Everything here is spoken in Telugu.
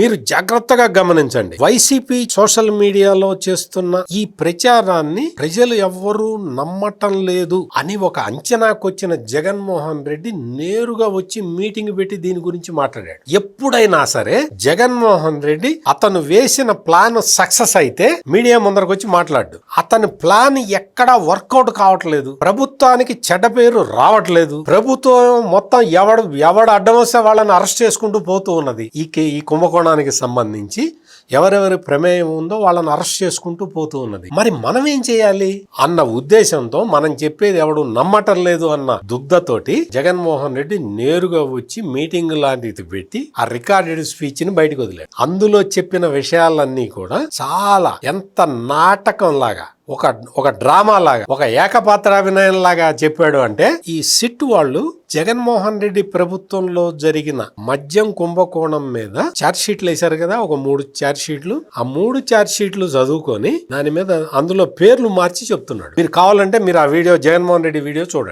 మీరు జాగ్రత్తగా గమనించండి. వైసీపీ సోషల్ మీడియాలో చేస్తున్న ఈ ప్రచారాన్ని ప్రజలు ఎవ్వరూ నమ్మటం లేదు అని ఒక అంచనాకొచ్చిన జగన్మోహన్ రెడ్డి నేరుగా వచ్చి మీటింగ్ పెట్టి దీని గురించి మాట్లాడాడు. ఎప్పుడైనా సరే జగన్మోహన్ రెడ్డి అతను వేసిన ప్లాన్ సక్సెస్ అయితే మీడియా ముందరకు వచ్చి మాట్లాడు. అతని ప్లాన్ ఎక్కడా వర్కౌట్ కావట్లేదు. ప్రభుత్వానికి చెడ్డ పేరు రావట్లేదు. ప్రభుత్వం మొత్తం ఎవడు ఎవడు అడ్డం వస్తే వాళ్ళని అరెస్ట్ చేసుకుంటూ పోతూ ఉన్నది. ఈ కుంభకోణం కుంభకోణానికి సంబంధించి ఎవరెవరి ప్రమేయం ఉందో వాళ్ళని అరెస్ట్ చేసుకుంటూ పోతూ ఉన్నది. మరి మనం ఏం చేయాలి? అన్న ఉద్దేశంతో మనం చెప్పేది ఎవడు నమ్మటం లేదు అన్న దుగ్ధతోటి జగన్మోహన్ రెడ్డి నేరుగా వచ్చి మీటింగ్ లాంటిది పెట్టి ఆ రికార్డెడ్ స్పీచ్ని బయటకు వదిలాడు. అందులో చెప్పిన విషయాలన్నీ కూడా చాలా ఎంత నాటకం లాగా ఒక ఒక డ్రామా లాగా ఒక ఏకపాత్రాభినయం లాగా చెప్పాడు అంటే ఈ సిట్ వాళ్ళు జగన్మోహన్ రెడ్డి ప్రభుత్వంలో జరిగిన మద్యం కుంభకోణం మీద చార్జ్ షీట్లు వేశారు కదా ఒక మూడు చార్జ్ షీట్లు. ఆ మూడు చార్జ్ షీట్లు చదువుకొని దాని మీద అందులో పేర్లు మార్చి చెప్తున్నాడు. మీరు కావాలంటే మీరు ఆ వీడియో జగన్మోహన్ రెడ్డి వీడియో చూడండి.